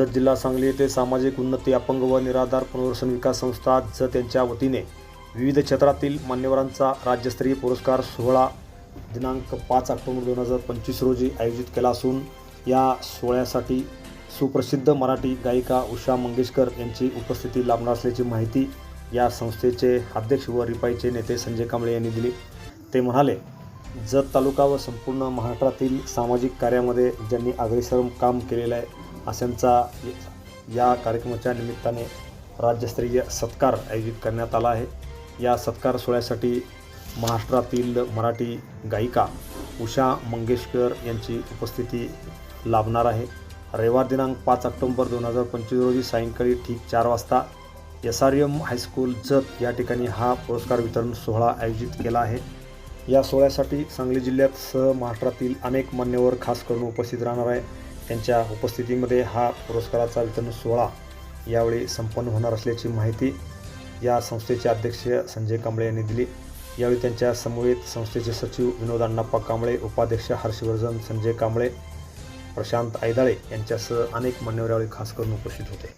जत जिल्हा सांगली येथे सामाजिक उन्नती अपंग व निराधार पुनर्वसन विकास संस्था जत यांच्या वतीने विविध क्षेत्रातील मान्यवरांचा राज्यस्तरीय पुरस्कार सोहळा दिनांक पाच ऑक्टोबर दोन हजार पंचवीस रोजी आयोजित केला असून या सोहळ्यासाठी सुप्रसिद्ध मराठी गायिका उषा मंगेशकर यांची उपस्थिती लाभणार असल्याची माहिती या संस्थेचे अध्यक्ष व रिपाईचे नेते संजय कांबळे यांनी दिली. ते म्हणाले जत तालुका व संपूर्ण महाराष्ट्रातील सामाजिक कार्यामध्ये ज्यांनी आगळीसर काम केलेलं आहे अशांचा या कार्यक्रमाच्या निमित्ताने राज्यस्तरीय सत्कार आयोजित करण्यात आला आहे. या सत्कार सोहळ्यासाठी महाराष्ट्रातील मराठी गायिका उषा मंगेशकर यांची उपस्थिती लाभणार आहे. रविवार दिनांक पाच ऑक्टोंबर दोन हजार पंचवीस रोजी सायंकाळी ठीक चार वाजता S R M high school Jath या ठिकाणी हा पुरस्कार वितरण सोहळा आयोजित केला आहे. या सोहळ्यासाठी सांगली जिल्ह्यात सह महाराष्ट्रातील अनेक मान्यवर खास करून उपस्थित राहणार आहे त्यांच्या उपस्थितीमध्ये हा पुरस्काराचा वितरण सोहळा यावेळी संपन्न होणार असल्याची माहिती या संस्थेचे अध्यक्ष संजय कांबळे यांनी दिली. यावेळी त्यांच्या समवेत संस्थेचे सचिव विनोद अण्णाप्पा कांबळे उपाध्यक्ष हर्षवर्धन संजय कांबळे प्रशांत ऐदाळे यांच्यासह अनेक मान्यवर यावेळी खास करून उपस्थित होते.